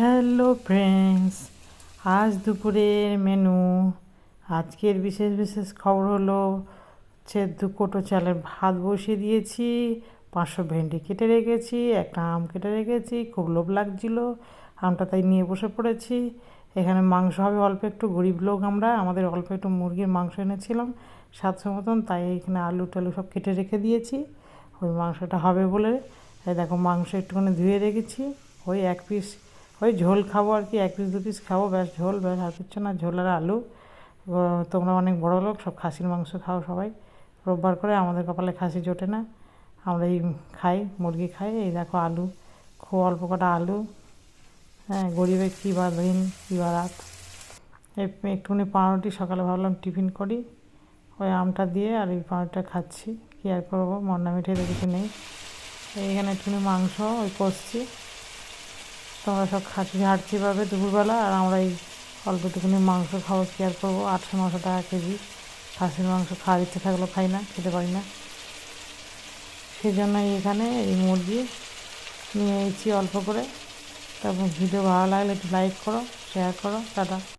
Hello friends, আজ দুপুরের menu. আজকের বিশেষ বিশেষ খবর হলো হচ্ছে দু কোটো চালের ভাত বসিয়ে দিয়েছি, পাঁচশো ভেন্ডি কেটে রেখেছি, একটা আম কেটে রেখেছি, খুব লোভ লাগছিল, আমটা তাই নিয়ে বসে পড়েছি। এখানে মাংস হবে অল্প একটু, গরিব লোক আমরা, আমাদের অল্প একটু মুরগির মাংস এনেছিলাম, সাতশো মতন, তাই এখানে আলু টালু সব কেটে রেখে দিয়েছি। ওই মাংসটা হবে বলে দেখো মাংস একটুখানি ধুয়ে রেখেছি, ওই এক পিস ওই ঝোল খাব আর কি, এক পিস দু পিস খাব, ব্যাস ঝোল, ব্যাস আর কিচ্ছু না, ঝোল আর আলু। তোমরা অনেক বড় লোক, সব খাসির মাংস খাও সবাই। রোববার করে আমাদের কপালে খাসি জোটে না। আমরা এই খাই, মুরগি খাই, এই দেখো আলু, খুব অল্প কটা আলু। হ্যাঁ গরিবের কী বা দিন, কী বা রাত। একটুখানি পাউরুটি, সকালে ভাবলাম টিফিন করি। ওই আমটা দিয়ে আর এই পাউরুটিটা খাচ্ছি। কী আর করব, মন্না মিঠে তো কিছু নেই। এইখানে একটুখানি মাংস ওই কষছি। তোমরা সব খাসি হাঁটছি পাবে দুপুরবেলা, আর আমরা এই অল্প দুখানি মাংস খাব কেয়ার করব? আটশো নশো টাকা কেজি। খাসির মাংস খাওয়ার ইচ্ছে থাকলে খাই না, খেতে পারি না। সেই জন্যই এখানে এই মুরগি নিয়ে এসেছি অল্প করে। তারপর ভিডিও ভালো লাগলে একটু লাইক করো শেয়ার করো, টাটা।